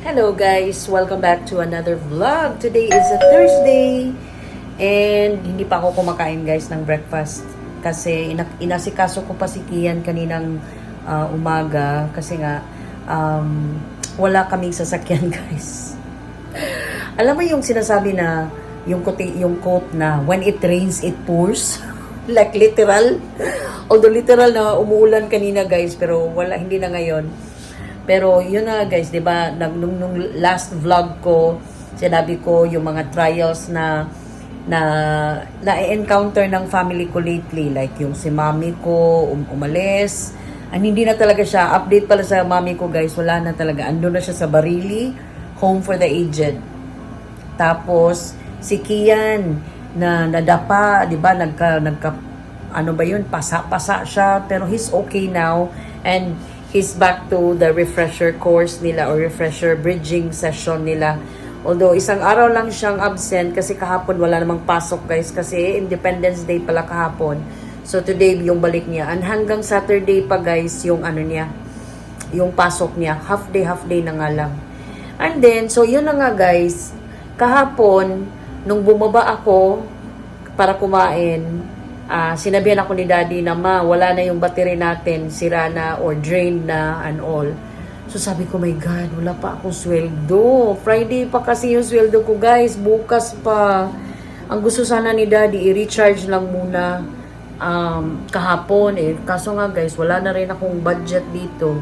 Hello guys! Welcome back to another vlog. Today is a Thursday and hindi pa ako kumakain guys ng breakfast kasi ina- inasikaso ko pa si Kian kaninang ah, umaga kasi nga um, wala kaming sasakyan guys. Alam mo yung sinasabi na yung quote, yung quote na when it rains it pours like literal although literal na umuulan kanina guys pero wala hindi na ngayon pero yun na guys, 'di ba? Nung, nung last vlog ko, sinabi ko yung mga trials na na na-encounter ng family ko lately like yung si mami ko um, umalis. And hindi na talaga siya update pala sa mami ko guys wala na talaga. Ando na siya sa Barili home for the aged. Tapos si Kian na nadapa 'di ba nagka nagka ano ba yun pasa-pasa siya pero he's okay now. And he's back to the refresher course nila or refresher bridging session nila. Although isang araw lang siyang absent kasi kahapon wala namang pasok guys kasi Independence Day pala kahapon. So today yung balik niya and hanggang Saturday pa guys yung ano niya yung pasok niya half day half day na nga lang. And then so yun na nga guys kahapon nung bumaba ako para kumain ah sinabihan ako ni daddy na ma, wala na yung battery natin, sira na or drained na and all. So sabi ko, my God, wala pa akong sweldo. Friday pa kasi yung sweldo ko, guys. Bukas pa. Ang gusto sana ni daddy, i-recharge lang muna um, kahapon. Eh. Kaso nga, guys, wala na rin akong budget dito.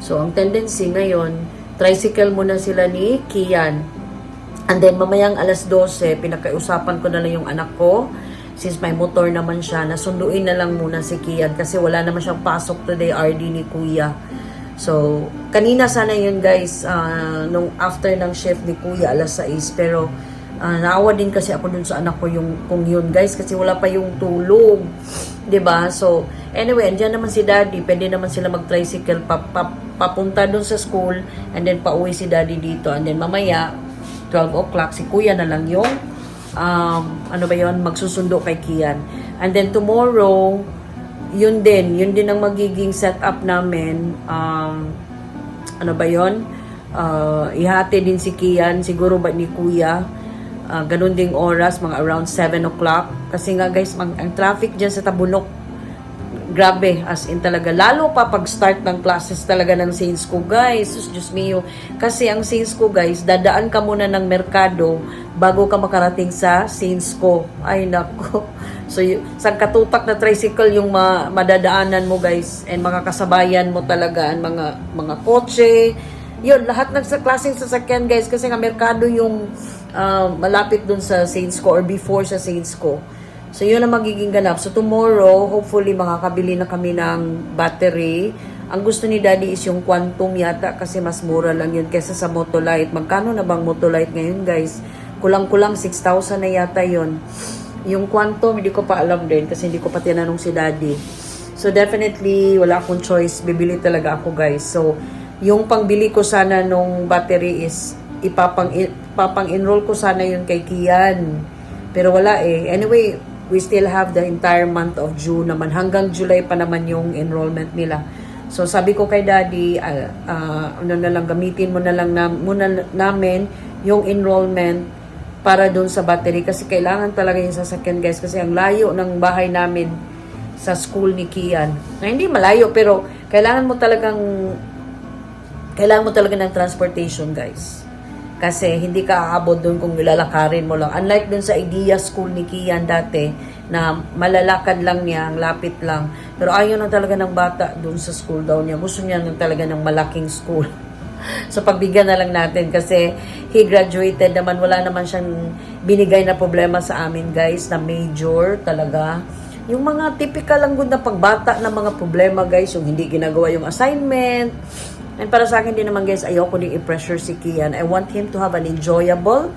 So, ang tendency ngayon, tricycle muna sila ni Kian. And then, mamayang alas 12, pinakaiusapan ko na lang yung anak ko since may motor naman siya, nasunduin na lang muna si Kian kasi wala naman siyang pasok today RD ni Kuya. So, kanina sana yun guys, ah, nung after ng shift ni Kuya, alas 6, pero ah, naawa din kasi ako dun sa anak ko yung, kung yun guys, kasi wala pa yung tulog. 'Di ba So, anyway, andyan naman si daddy, pwede naman sila mag-tricycle pa, pa, papunta dun sa school, and then pauwi si daddy dito, and then mamaya, 12 o'clock, si kuya na lang yung um, ano ba yon magsusundo kay Kian. And then tomorrow, yun din, yun din ang magiging setup namin. Um, ano ba yon Uh, ihati din si Kian, siguro ba ni Kuya. Uh, ganun ding oras, mga around 7 o'clock. Kasi nga guys, mag, ang traffic dyan sa Tabunok, grabe, as in talaga. Lalo pa pag start ng classes talaga ng Saints ko, guys. Sus, Diyos mio. Kasi ang Saints ko, guys, dadaan ka muna ng merkado bago ka makarating sa Saints ko. Ay, nako. So, sa katutak na tricycle yung ma- madadaanan mo, guys. And mga kasabayan mo talaga, and mga, mga kotse. Yun, lahat ng sa klaseng sasakyan, guys. Kasi nga, merkado yung ah, malapit dun sa Saints ko or before sa Saints ko. So, yun ang magiging ganap. So, tomorrow, hopefully, makakabili na kami ng battery. Ang gusto ni Daddy is yung Quantum yata kasi mas mura lang yun kesa sa Motolite. Magkano na bang Motolite ngayon, guys? Kulang-kulang 6,000 na yata yun. Yung Quantum, hindi ko pa alam din kasi hindi ko pa tinanong si Daddy. So, definitely, wala akong choice. Bibili talaga ako, guys. So, yung pangbili ko sana nung battery is ipapang, ipapang-enroll ko sana yun kay Kian. Pero wala eh. Anyway, we still have the entire month of June naman. Hanggang July pa naman yung enrollment nila. So sabi ko kay Daddy, ah, ah, ano na lang, gamitin mo na lang na, muna namin yung enrollment para doon sa battery. Kasi kailangan talaga yung sasakyan guys. Kasi ang layo ng bahay namin sa school ni Kian. Na hindi malayo pero kailangan mo talagang kailangan mo talaga ng transportation guys. Kasi hindi ka aabot doon kung nilalakarin mo lang. Unlike dun sa Idea School ni Kian dati, na malalakad lang niya, ang lapit lang. Pero ayaw na talaga ng bata doon sa school daw niya. Gusto niya ng talaga ng malaking school. so pagbigyan na lang natin kasi he graduated naman, wala naman siyang binigay na problema sa amin guys, na major talaga. Yung mga typical lang good na pagbata na mga problema guys, yung hindi ginagawa yung assignment, And para sa akin din naman guys, ayoko din i-pressure si Kian. I want him to have an enjoyable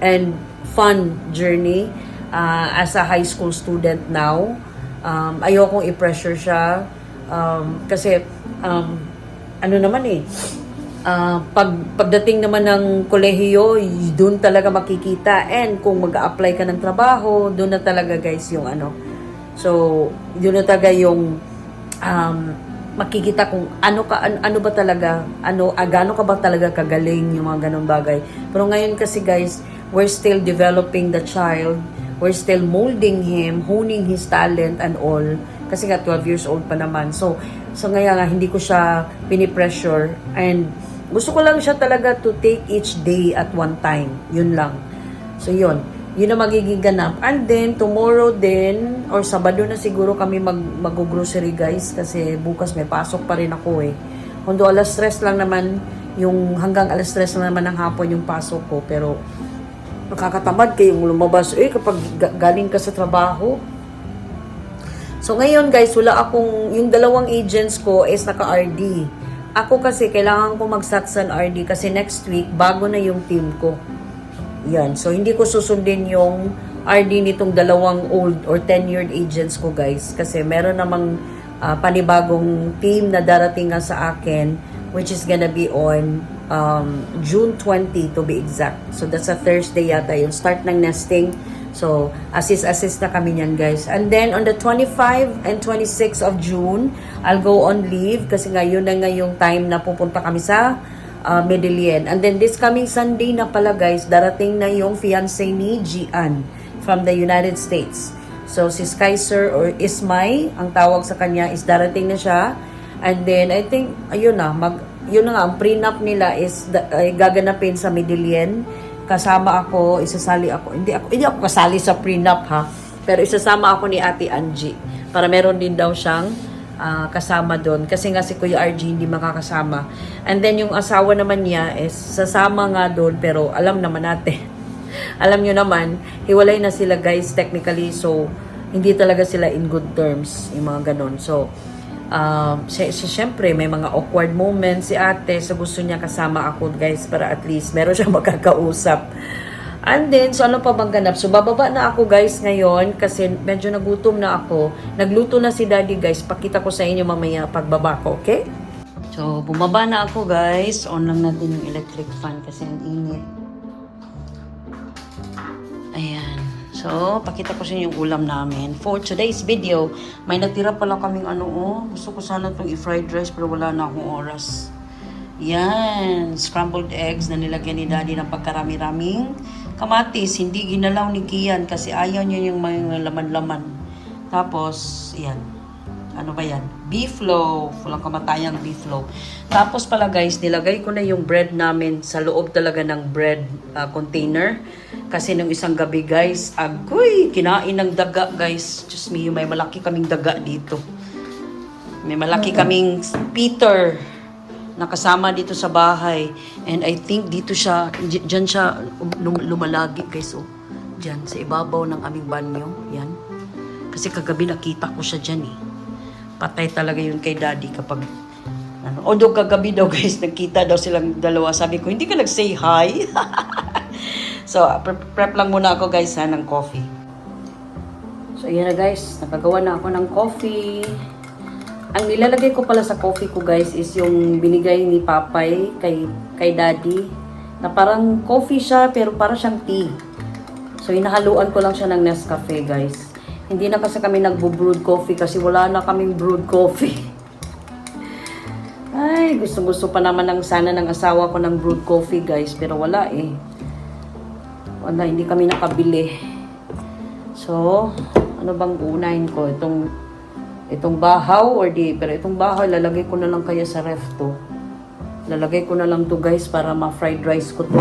and fun journey uh, as a high school student now. Um, ayoko i-pressure siya um, kasi um, ano naman eh, uh, pag, pagdating naman ng kolehiyo, doon talaga makikita. And kung mag-apply ka ng trabaho, doon na talaga guys yung ano. So, doon na talaga yung um, makikita kung ano ka an- ano ba talaga ano ah, ka ba talaga kagaling yung mga ganong bagay. Pero ngayon kasi guys we're still developing the child. We're still molding him honing his talent and all. Kasi nga 12 years old pa naman. So so ngayon nga hindi ko siya pinipressure. And gusto ko lang siya talaga to take each day at one time. Yun lang. So yun yun ang magiging ganap. And then, tomorrow din, or Sabado na siguro kami mag, mag-grocery guys, kasi bukas may pasok pa rin ako eh. Kundo alas stress lang naman, yung hanggang alas stress lang naman ng hapon yung pasok ko, pero nakakatamad kayong lumabas eh kapag ga- galing ka sa trabaho. So ngayon guys, wala akong, yung dalawang agents ko is naka-RD. Ako kasi kailangan ko mag-SATS RD kasi next week bago na yung team ko. Yan. So, hindi ko susundin yung RD nitong dalawang old or tenured agents ko, guys. Kasi meron namang ah, panibagong team na darating nga sa akin, which is gonna be on um, June 20 to be exact. So, that's a Thursday yata yung start ng nesting. So, assist-assist na kami niyan, guys. And then, on the 25 and 26 of June, I'll go on leave kasi nga yun na nga yung time na pupunta kami sa uh, Medellin. And then this coming Sunday na pala guys, darating na yung fiancé ni Gian from the United States. So si Skyser or Ismay, ang tawag sa kanya is darating na siya. And then I think ayun na, mag yun na nga ang prenup nila is da, gaganapin sa Medellin. Kasama ako, isasali ako. Hindi ako hindi ako kasali sa prenup ha. Pero isasama ako ni Ate Angie para meron din daw siyang ah, kasama doon. Kasi nga si Kuya RG hindi makakasama. And then yung asawa naman niya is sasama nga doon pero alam naman natin. alam nyo naman, hiwalay na sila guys technically so hindi talaga sila in good terms yung mga ganun. So, um, si, si, syempre may mga awkward moments si ate so gusto niya kasama ako guys para at least meron siyang makakausap. And then, so ano pa bang ganap? So, bababa na ako guys ngayon kasi medyo nagutom na ako. Nagluto na si daddy guys. Pakita ko sa inyo mamaya pagbaba ko, okay? So, bumaba na ako guys. On lang natin yung electric fan kasi ang init. Ayan. So, pakita ko sa inyo yung ulam namin. For today's video, may natira pala kaming ano oh. Gusto ko sana itong i-fried rice pero wala na akong oras. Yan. Scrambled eggs na nilagyan ni Daddy ng pagkarami-raming kamatis. Hindi ginalaw ni Kian kasi ayaw niya yung mga laman-laman. Tapos, yan. Ano ba yan? Beef loaf. Walang kamatayang beef loaf. Tapos pala guys, nilagay ko na yung bread namin sa loob talaga ng bread ah, container. Kasi nung isang gabi guys, agoy, kinain ng daga guys. Just me, may malaki kaming daga dito. May malaki kaming Peter na kasama dito sa bahay. And I think dito siya, dyan siya lum- lumalagi guys. Oh. Dyan, sa ibabaw ng aming banyo. Yan. Kasi kagabi nakita ko siya dyan eh. Patay talaga yun kay daddy kapag ano. Although kagabi daw guys, nagkita daw silang dalawa. Sabi ko, hindi ka nag-say hi? so, prep lang muna ako guys ha, ng coffee. So, ayan na guys. Nakagawa na ako ng coffee. Ang nilalagay ko pala sa coffee ko guys is yung binigay ni Papay kay, kay Daddy. Na parang coffee siya pero para siyang tea. So, inahaluan ko lang siya ng Nescafe guys. Hindi na kasi kami nagbo-brewed coffee kasi wala na kaming brewed coffee. Ay, gusto-gusto pa naman ng sana ng asawa ko ng brewed coffee guys. Pero wala eh. Wala, hindi kami nakabili. So, ano bang unahin ko? Itong itong bahaw or di, pero itong bahaw lalagay ko na lang kaya sa ref to. Lalagay ko na lang to guys para ma-fried rice ko to.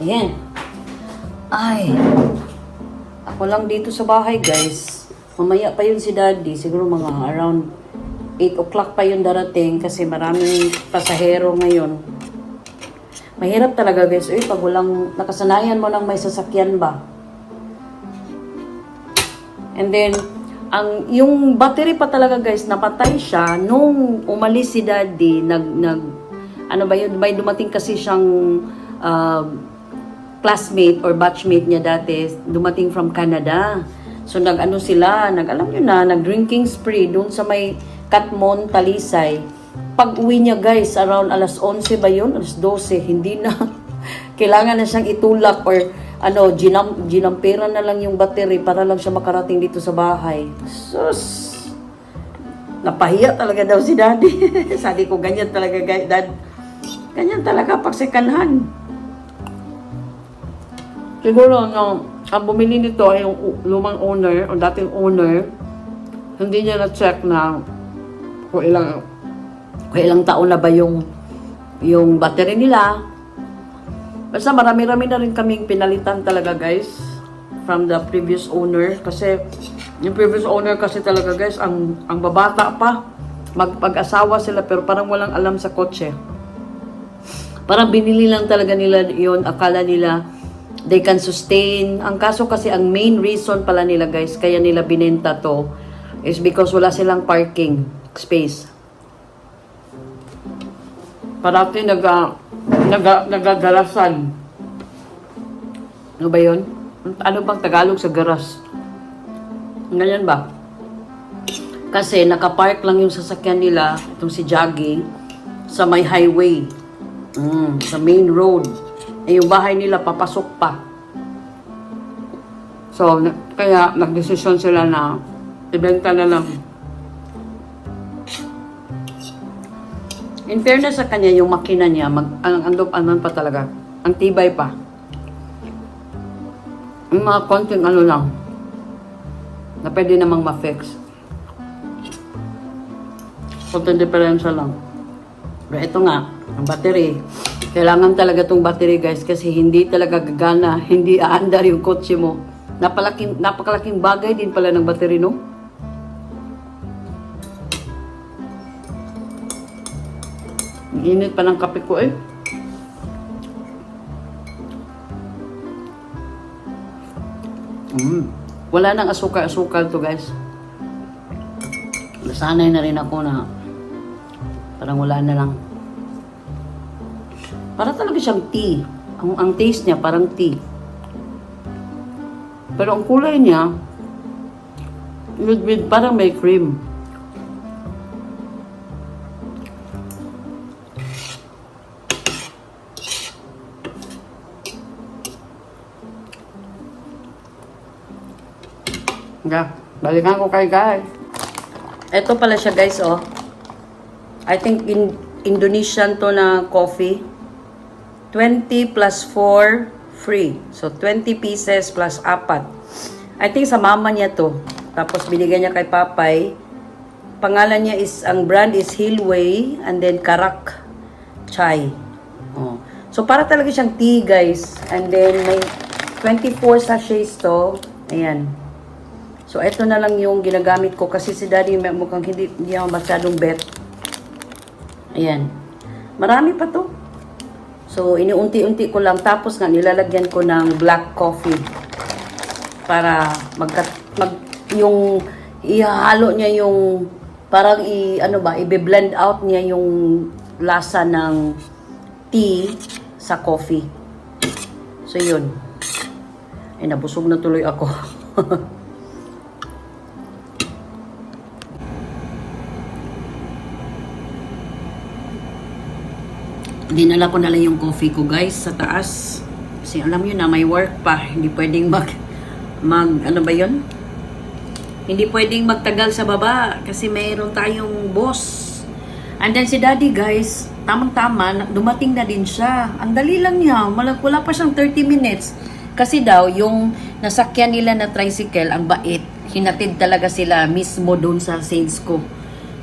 Ayan. Ay. Ako lang dito sa bahay, guys. Mamaya pa yun si daddy. Siguro mga around 8 o'clock pa yun darating kasi maraming pasahero ngayon. Mahirap talaga, guys. Uy, pag walang nakasanayan mo ng may sasakyan ba? And then, ang yung battery pa talaga guys, napatay siya nung umalis si daddy, nag, nag ano ba yun, may dumating kasi siyang uh, classmate or batchmate niya dati, dumating from Canada. So nag-ano sila, nag alam niyo na, nag-drinking spree doon sa may Katmon, Talisay. pag-uwi niya guys, around alas 11 ba yun? Alas 12, hindi na. Kailangan na siyang itulak or ano, ginam, ginampera na lang yung battery para lang siya makarating dito sa bahay. Sus! Napahiya talaga daw si daddy. Sabi ko, ganyan talaga dad. Ganyan talaga pag sekanhan. Siguro, no, ang bumili nito ay yung lumang owner o dating owner, hindi niya na-check na kung ilang kung ilang taon na ba yung yung battery nila. Basta marami-rami na rin kaming pinalitan talaga guys from the previous owner kasi yung previous owner kasi talaga guys ang ang babata pa magpag-asawa sila pero parang walang alam sa kotse. Parang binili lang talaga nila yon akala nila they can sustain. Ang kaso kasi ang main reason pala nila guys kaya nila binenta to is because wala silang parking space. Parati naga, naga, nagagarasan. Ano ba yun? Ano bang Tagalog sa garas? Ganyan ba? Kasi nakapark lang yung sasakyan nila, itong si Jaggy, sa may highway. Mm, sa main road. Eh, yung bahay nila papasok pa. So, kaya nagdesisyon sila na ibenta na lang. In fairness sa kanya, yung makina niya, mag, ang, ang, ano pa talaga, ang tibay pa. Yung mga konting ano lang, na pwede namang ma-fix. Konting diferensya lang. Pero ito nga, ang battery. Kailangan talaga tong battery guys kasi hindi talaga gagana, hindi aandar yung kotse mo. Napalaking, napakalaking bagay din pala ng battery, no? Init pa ng kape ko eh. Mm. Wala nang asukal-asukal to guys. Nasanay na rin ako na parang wala na lang. Para talaga siyang tea. Ang, ang taste niya parang tea. Pero ang kulay niya, with, with parang may cream. Balikan ko kay guys. Ito pala siya guys, oh. I think in Indonesian to na coffee. 20 plus 4 free. So 20 pieces plus 4. I think sa mama niya to. Tapos binigyan niya kay Papay. Pangalan niya is, ang brand is Hillway and then Karak Chai. Oh. So para talaga siyang tea guys. And then may 24 sachets to. Ayan. So, ito na lang yung ginagamit ko kasi si daddy may- mukhang hindi, hindi ako masyadong bet. Ayan. Marami pa to. So, iniunti-unti ko lang. Tapos nga, nilalagyan ko ng black coffee. Para magka, mag, yung, ihalo niya yung, parang i, ano ba, i-blend out niya yung lasa ng tea sa coffee. So, yun. Ay, nabusog na tuloy ako. Dinala ko na lang yung coffee ko guys sa taas. Kasi alam nyo na may work pa. Hindi pwedeng mag, mag ano ba yun? Hindi pwedeng magtagal sa baba kasi mayroon tayong boss. And then si daddy guys, tamang-tama, dumating na din siya. Ang dali lang niya, wala, wala pa siyang 30 minutes. Kasi daw, yung nasakyan nila na tricycle, ang bait, hinatid talaga sila mismo doon sa Saints ko.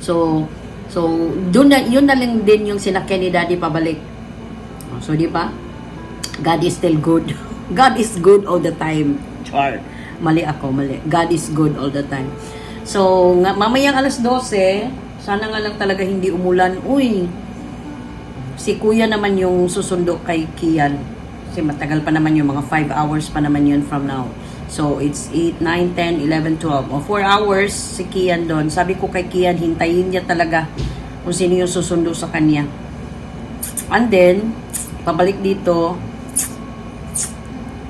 So, so doon na, yun na lang din yung sinakyan ni daddy pabalik. So, di ba? God is still good. God is good all the time. Char. Mali ako, mali. God is good all the time. So, nga, mamayang alas 12, sana nga lang talaga hindi umulan. Uy, si kuya naman yung susundo kay Kian. Kasi matagal pa naman yung mga 5 hours pa naman yun from now. So, it's 8, 9, 10, 11, 12. O, 4 hours si Kian doon. Sabi ko kay Kian, hintayin niya talaga kung sino yung susundo sa kanya. And then, pabalik dito,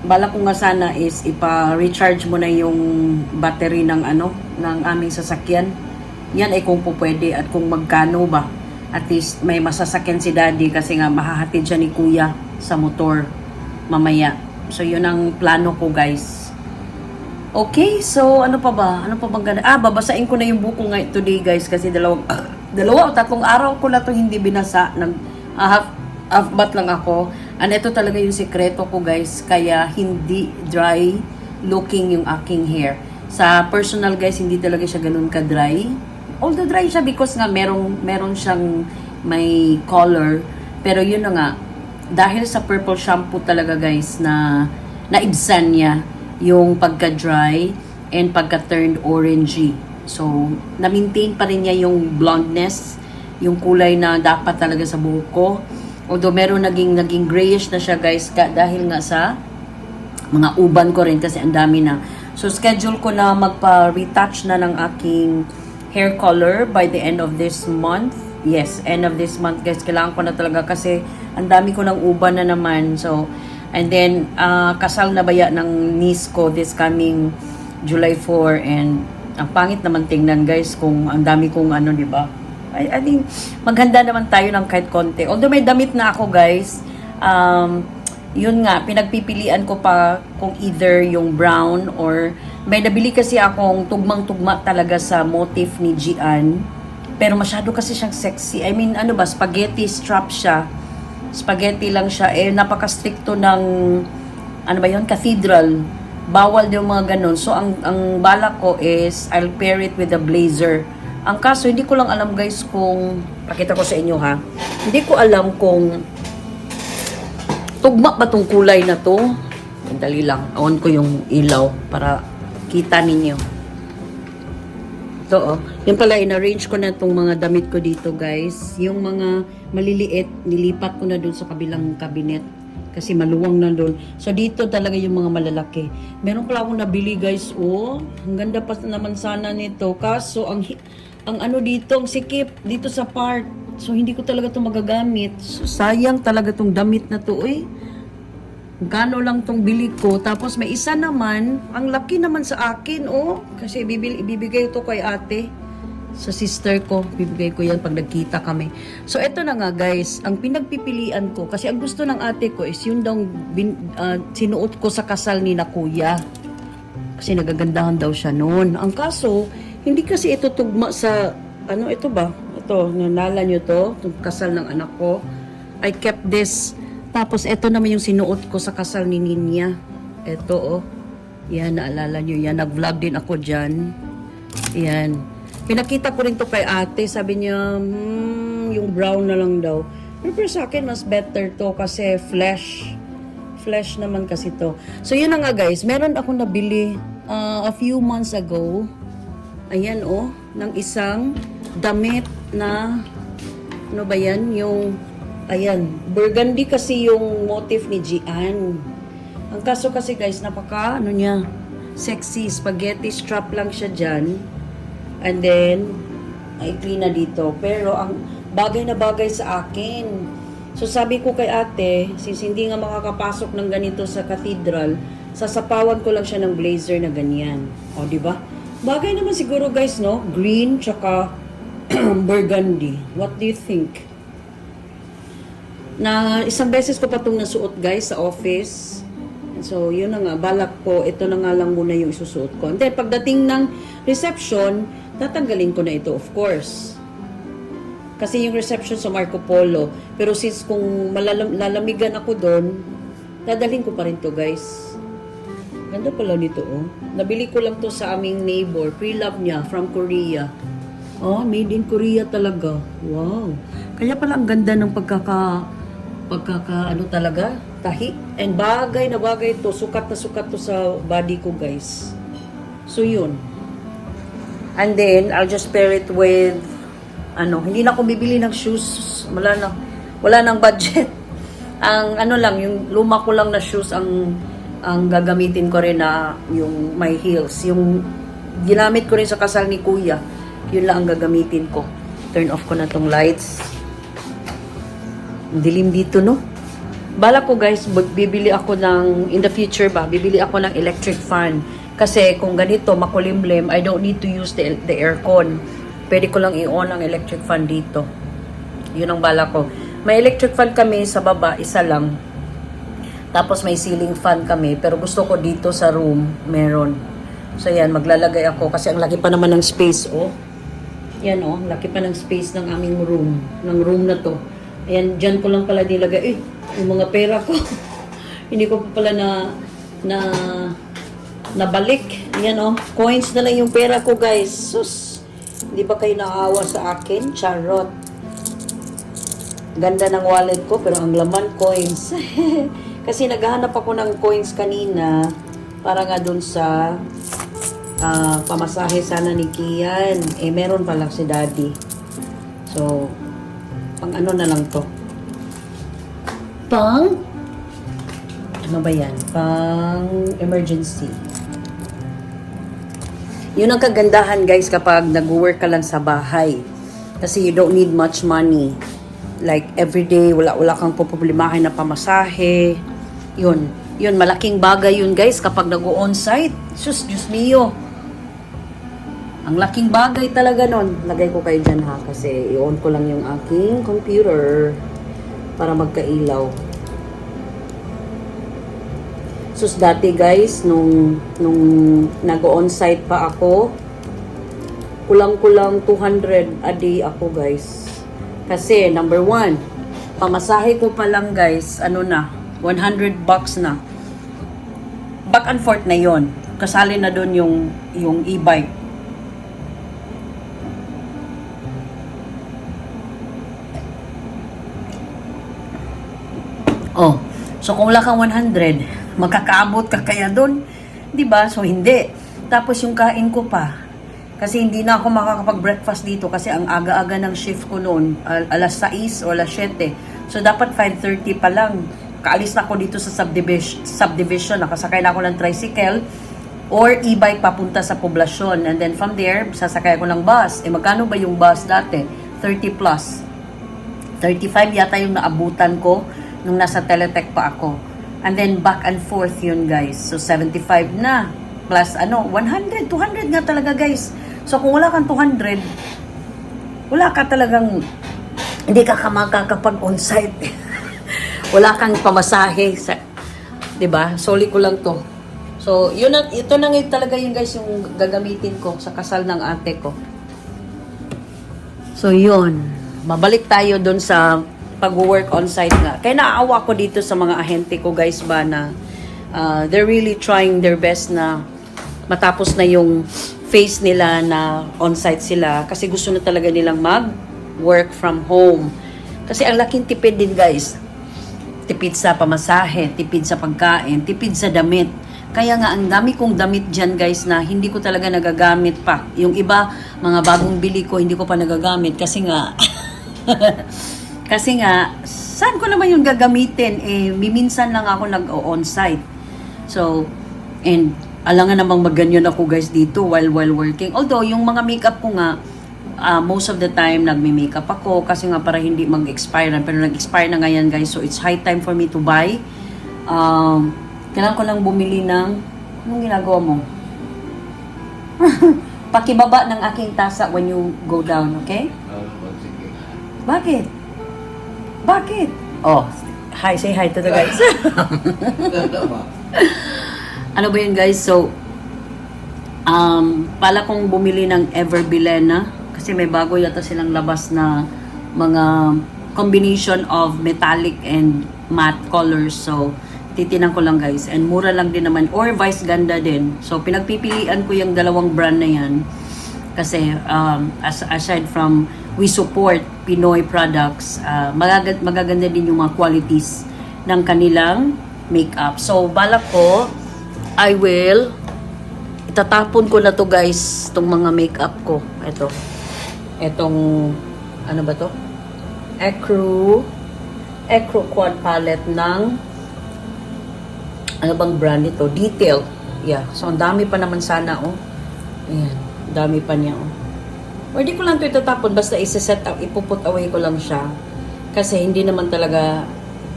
bala ko nga sana is ipa-recharge mo na yung battery ng ano, ng aming sasakyan. Yan ay kung pwede at kung magkano ba. At least may masasakyan si daddy kasi nga mahahatid siya ni kuya sa motor mamaya. So yun ang plano ko guys. Okay, so ano pa ba? Ano pa bang gana? Ah, babasain ko na yung buko nga today guys kasi dalawang dalawa o tatlong araw ko na to hindi binasa. Nag ah, half, half lang ako. And ito talaga yung sekreto ko guys kaya hindi dry looking yung aking hair. Sa personal guys, hindi talaga siya ganun ka-dry. Although dry siya because nga merong meron siyang may color. Pero yun na nga, dahil sa purple shampoo talaga guys na naibsan niya yung pagka-dry and pagka-turned orangey. So, na-maintain pa rin niya yung blondness, yung kulay na dapat talaga sa buhok ko. Although meron naging naging grayish na siya guys ka, dahil nga sa mga uban ko rin kasi ang dami na. So, schedule ko na magpa-retouch na ng aking hair color by the end of this month. Yes, end of this month guys. Kailangan ko na talaga kasi ang dami ko ng uban na naman. So, and then, ah, kasal na baya ng niece ko this coming July 4 and ang pangit naman tingnan guys kung ang dami kong ano, di ba? I, I think maghanda naman tayo ng kahit konti. Although may damit na ako guys, um, yun nga, pinagpipilian ko pa kung either yung brown or may nabili kasi akong tugmang-tugma talaga sa motif ni Gian. Pero masyado kasi siyang sexy. I mean, ano ba, spaghetti strap siya. Spaghetti lang siya. Eh, napaka-stricto ng, ano ba yun, cathedral. Bawal yung mga ganun. So, ang, ang balak ko is, I'll pair it with a blazer. Ang kaso, hindi ko lang alam guys kung, pakita ko sa inyo ha, hindi ko alam kung tugma ba tong kulay na to? Dali lang. On ko yung ilaw para kita ninyo. Ito oh. Yung pala, in-arrange ko na itong mga damit ko dito guys. Yung mga maliliit, nilipat ko na dun sa kabilang cabinet. Kasi maluwang na dun. So dito talaga yung mga malalaki. Meron pala akong nabili guys. Oh, ang ganda pa naman sana nito. Kaso, ang, ang ano dito, ang sikip dito sa part. So hindi ko talaga to magagamit. So, sayang talaga tong damit na to. Eh, Gano lang tong bili ko. Tapos may isa naman, ang laki naman sa akin, oh. Kasi bibili, ibibigay to kay ate. Sa sister ko, bibigay ko yan pag nagkita kami. So, eto na nga guys, ang pinagpipilian ko, kasi ang gusto ng ate ko is yun daw bin, ah, sinuot ko sa kasal ni na kuya. Kasi nagagandahan daw siya noon. Ang kaso, hindi kasi ito tugma sa, ano ito ba? Ito, nanala nyo to, itong kasal ng anak ko. I kept this. Tapos, ito naman yung sinuot ko sa kasal ni Ninya. Ito, oh. Yan, naalala nyo yan. Nag-vlog din ako dyan. Yan. Pinakita ko rin to kay ate. Sabi niya, hmm, yung brown na lang daw. Pero, pero sa akin, mas better to kasi flesh. Flesh naman kasi to. So, yun na nga guys. Meron ako nabili uh, a few months ago. Ayan, oh. Ng isang damit na ano ba yan? Yung, ayan, burgundy kasi yung motif ni Gian. Ang kaso kasi guys, napaka, ano niya, sexy, spaghetti strap lang siya dyan. And then, maikli na dito. Pero ang bagay na bagay sa akin. So sabi ko kay ate, since hindi nga makakapasok ng ganito sa cathedral, sasapawan ko lang siya ng blazer na ganyan. O, di ba? Bagay naman siguro guys, no? Green, tsaka burgundy. What do you think? Na isang beses ko pa itong nasuot guys sa office. So, yun na nga, balak ko, ito na nga lang muna yung isusuot ko. And then, pagdating ng reception, tatanggalin ko na ito, of course. Kasi yung reception sa Marco Polo. Pero since kung malalam, lalamigan ako doon, dadalhin ko pa rin to guys. Ganda pala nito, oh. Nabili ko lang to sa aming neighbor. Pre-love niya from Korea. Oh, made in Korea talaga. Wow. Kaya pala ang ganda ng pagkaka pagkaka ano talaga, tahi. And bagay na bagay to, sukat na sukat to sa body ko, guys. So yun. And then I'll just pair it with ano, hindi na ako bibili ng shoes. Wala na. Wala nang budget. Ang ano lang, yung luma ko lang na shoes ang ang gagamitin ko rin na yung my heels. Yung ginamit ko rin sa kasal ni Kuya. Yun lang ang gagamitin ko. Turn off ko na tong lights. Ang dilim dito, no? Bala ko guys, bibili ako ng, in the future ba, bibili ako ng electric fan. Kasi kung ganito, makulimlim, I don't need to use the, the aircon. Pwede ko lang i-on ang electric fan dito. Yun ang bala ko. May electric fan kami sa baba, isa lang. Tapos may ceiling fan kami, pero gusto ko dito sa room, meron. So yan, maglalagay ako kasi ang laki pa naman ng space, oh. Yan, oh, laki pa ng space ng aming room, ng room na to. Ayan, dyan ko lang pala nilagay, eh, yung mga pera ko. Hindi ko pa pala na, na, nabalik. Yan, oh, coins na lang yung pera ko, guys. Sus, hindi ba kayo naawa sa akin? Charot. Ganda ng wallet ko, pero ang laman coins. Kasi naghahanap ako ng coins kanina para nga dun sa ah, pamasahe sana ni Kian. Eh, meron pala si Daddy. So, pang ano na lang to? Pang? Ano ba yan? Pang emergency. Yun ang kagandahan guys kapag nag-work ka lang sa bahay. Kasi you don't need much money. Like everyday, wala wala kang poproblemahin na pamasahe. Yun. Yun, malaking bagay yun guys kapag nag-on-site. Sus, Diyos mio. Ang laking bagay talaga nun. Lagay ko kayo dyan ha kasi i-on ko lang yung aking computer para magkailaw. Sus dati guys, nung, nung nag-on-site pa ako, kulang-kulang 200 a day ako guys. Kasi number one, pamasahe ko pa lang guys, ano na, 100 bucks na. Back and forth na yon. Kasali na doon yung, yung e-bike. Oh, so kung wala kang 100, magkakaabot ka kaya doon. 'Di ba? So hindi. Tapos yung kain ko pa. Kasi hindi na ako makakapag-breakfast dito kasi ang aga-aga ng shift ko noon, al- alas 6 o alas 7. So dapat 5:30 pa lang. Kaalis na ako dito sa subdivision, subdivision. nakasakay na ako ng tricycle or e-bike papunta sa poblasyon. And then from there, sasakay ako ng bus. Eh magkano ba yung bus dati? 30 plus. 35 yata yung naabutan ko nung nasa Teletech pa ako. And then back and forth yun guys. So 75 na. Plus ano, 100, 200 nga talaga guys. So kung wala kang 200, wala ka talagang, hindi ka ka makakapag on-site. wala kang pamasahe. Sa, 'di ba Soli ko lang to. So, yun na, ito na ngayon talaga yung guys yung gagamitin ko sa kasal ng ate ko. So, yun. Mabalik tayo doon sa pag-work on-site nga. Kaya naawa ko dito sa mga ahente ko guys ba na uh, they're really trying their best na matapos na yung phase nila na on-site sila kasi gusto na talaga nilang mag-work from home. Kasi ang laking tipid din guys. Tipid sa pamasahe, tipid sa pagkain, tipid sa damit. Kaya nga, ang dami kong damit dyan guys na hindi ko talaga nagagamit pa. Yung iba, mga bagong bili ko, hindi ko pa nagagamit kasi nga, kasi nga, saan ko naman yung gagamitin? Eh, miminsan lang ako nag-on-site. So, and alangan namang magganyan ako guys dito while while working. Although, yung mga makeup ko nga, ah, most of the time nagme-makeup ako kasi nga para hindi mag-expire na. Pero nag-expire na ngayon guys. So, it's high time for me to buy. Um, kailangan ko lang bumili ng, anong ginagawa mo? Pakibaba ng aking tasa when you go down, okay? Bakit? Bakit? Oh, hi, say hi to the guys. ano ba yun guys? So, um, pala kong bumili ng Everbilena kasi may bago yata silang labas na mga combination of metallic and matte colors. So, titinan ko lang guys. And mura lang din naman. Or vice ganda din. So, pinagpipilian ko yung dalawang brand na yan. Kasi, um, as, aside from we support Pinoy products, uh, magaganda, magaganda din yung mga qualities ng kanilang makeup. So, balak ko, I will itatapon ko na to guys, itong mga makeup ko. Ito. Itong, ano ba to? Ecru, Ecru Quad Palette ng, ano bang brand ito? Detail. Yeah. So, ang dami pa naman sana, oh. Ayan. Dami pa niya, oh. Pwede ko lang ito itatapon, basta isa-set up, ipuput away ko lang siya. Kasi hindi naman talaga,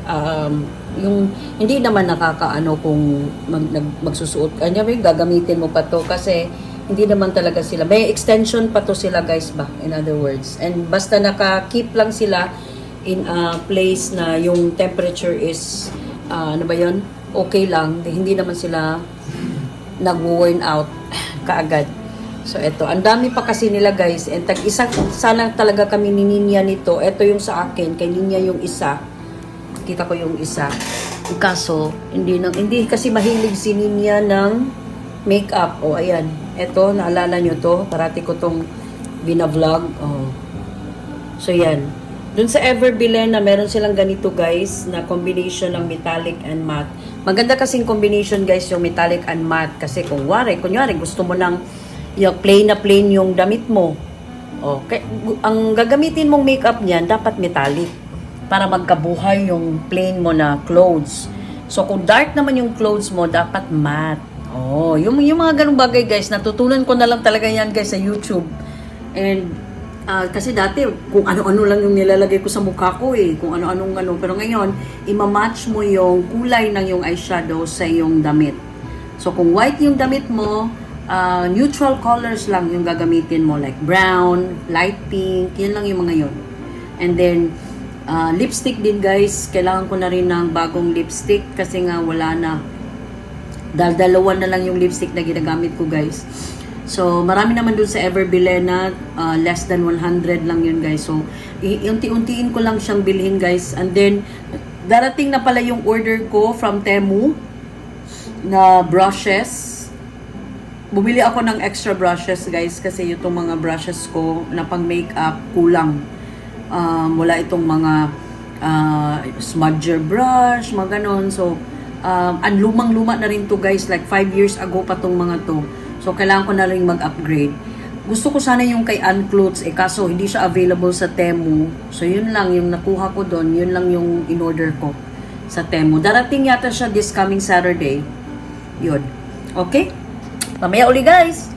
um, yung, hindi naman nakakaano kung mag, nag, magsusuot ka. Yung gagamitin mo pa to kasi Hindi naman talaga sila. May extension pa to sila guys ba, in other words. And basta naka-keep lang sila in a place na yung temperature is, ah, ano ba yun? Okay lang. Hindi naman sila nag-worn out kaagad. So, eto. Ang dami pa kasi nila, guys. And tag isa, sana talaga kami ni Ninya nito. Ito yung sa akin. Kay Ninya yung isa. Kita ko yung isa. Kaso, hindi, nang, hindi kasi mahilig si Ninya ng makeup. O, ayan. Eto, naalala nyo to. Parati ko tong binavlog. Oh. So, yan. Dun sa Everbillen na meron silang ganito guys, na combination ng metallic and matte. Maganda kasing combination guys yung metallic and matte. Kasi kung wari, kunyari gusto mo ng yung plain na plain yung damit mo. Okay. Ang gagamitin mong makeup niyan, dapat metallic. Para magkabuhay yung plain mo na clothes. So, kung dark naman yung clothes mo, dapat matte. Oh, yung, yung mga ganung bagay guys, natutunan ko na lang talaga yan guys sa YouTube. And Ah, kasi dati, kung ano-ano lang yung nilalagay ko sa mukha ko eh. Kung ano-anong ano. Pero ngayon, imamatch mo yung kulay ng yung eyeshadow sa yung damit. So, kung white yung damit mo, ah, neutral colors lang yung gagamitin mo. Like brown, light pink, yun lang yung mga yun. And then, ah, lipstick din guys. Kailangan ko na rin ng bagong lipstick kasi nga wala na. Dahil dalawa na lang yung lipstick na ginagamit ko guys. So, marami naman dun sa Everbillen na uh, less than 100 lang yun guys. So, unti-untiin ko lang siyang bilhin guys. And then, darating na pala yung order ko from Temu na brushes. Bumili ako ng extra brushes guys kasi itong mga brushes ko na pang makeup kulang. Um, wala itong mga uh, smudger brush, mga ganon. So, um, ang lumang-luma na rin to guys. Like 5 years ago pa tong mga to. So, kailangan ko na rin mag-upgrade. Gusto ko sana yung kay Unclothes, eh kaso hindi siya available sa Temu. So, yun lang yung nakuha ko doon. Yun lang yung in-order ko sa Temu. Darating yata siya this coming Saturday. Yun. Okay? Mamaya uli guys!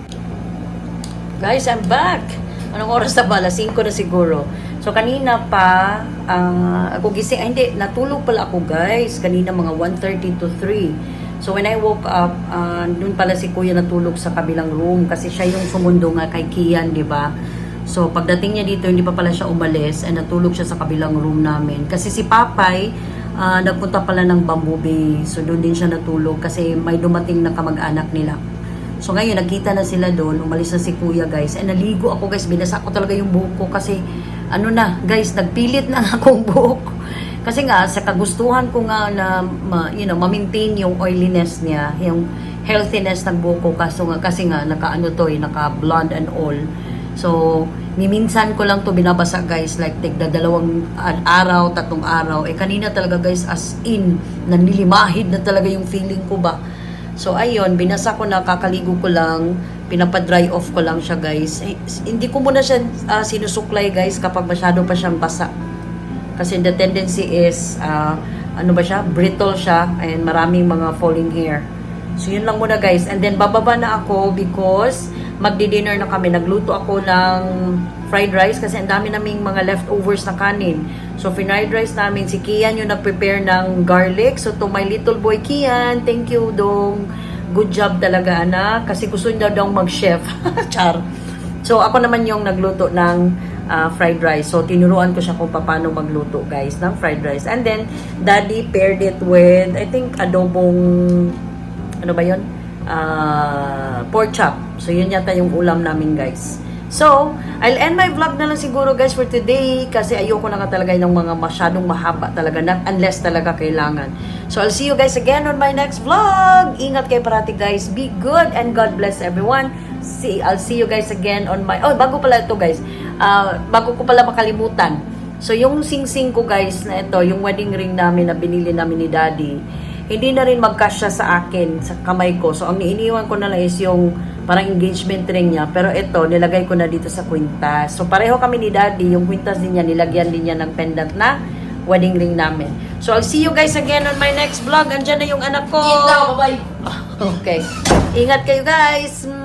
Guys, I'm back! Anong oras na ba? Alas 5 na siguro. So, kanina pa, ah, ako gising, ay hindi, natulog pala ako guys. Kanina mga 1.30 to 3. So, when I woke up, uh, dun pala si kuya natulog sa kabilang room kasi siya yung sumundo nga kay Kian, di ba? So, pagdating niya dito, hindi pa pala siya umalis and natulog siya sa kabilang room namin. Kasi si Papay, ah, nagpunta pala ng Bamboo Bay. So, doon din siya natulog kasi may dumating na kamag-anak nila. So ngayon, nagkita na sila doon, umalis na si kuya guys. And naligo ako guys, binasa ko talaga yung buhok ko kasi ano na guys, nagpilit na akong buhok. Kasi nga, sa kagustuhan ko nga na, ma, you know, ma-maintain yung oiliness niya, yung healthiness ng buhok ko kaso nga, kasi nga, naka-ano to eh, naka-blonde and all. So, miminsan ko lang to binabasa guys, like tigda dalawang araw, tatlong araw. Eh kanina talaga guys, as in, nanilimahid na talaga yung feeling ko ba. So, ayun, binasa ko na, kakaligo ko lang, pinapadry off ko lang siya, guys. Eh, hindi ko muna siya ah, sinusuklay, guys, kapag masyado pa siyang basa. Kasi the tendency is, ah, ano ba siya, brittle siya, and maraming mga falling hair. So, yun lang muna, guys. And then, bababa na ako because magdi-dinner na kami. Nagluto ako ng fried rice kasi ang dami naming mga leftovers na kanin. So, fried rice namin, si Kian yung nag-prepare ng garlic. So, to my little boy Kian, thank you, dong. Good job talaga, anak. Kasi gusto niya daw mag-chef. Char. So, ako naman yung nagluto ng ah, fried rice. So, tinuruan ko siya kung paano magluto, guys, ng fried rice. And then, daddy paired it with, I think, adobong, ano ba yun? Ah, pork chop. So, yun yata yung ulam namin, guys. So, I'll end my vlog na lang siguro guys for today kasi ayoko na nga talaga ng mga masyadong mahaba talaga not unless talaga kailangan. So, I'll see you guys again on my next vlog. Ingat kayo parati guys. Be good and God bless everyone. See, I'll see you guys again on my... Oh, bago pala ito guys. Ah, bago ko pala makalimutan. So, yung sing-sing ko guys na ito, yung wedding ring namin na binili namin ni Daddy, hindi na rin magkasya sa akin, sa kamay ko. So, ang iniiwan ko na lang is yung parang engagement ring niya. Pero ito, nilagay ko na dito sa kwintas. So, pareho kami ni Daddy. Yung kwintas din niya, nilagyan din niya ng pendant na wedding ring namin. So, I'll see you guys again on my next vlog. Andyan na yung anak ko. Bye-bye. Okay. Ingat kayo guys.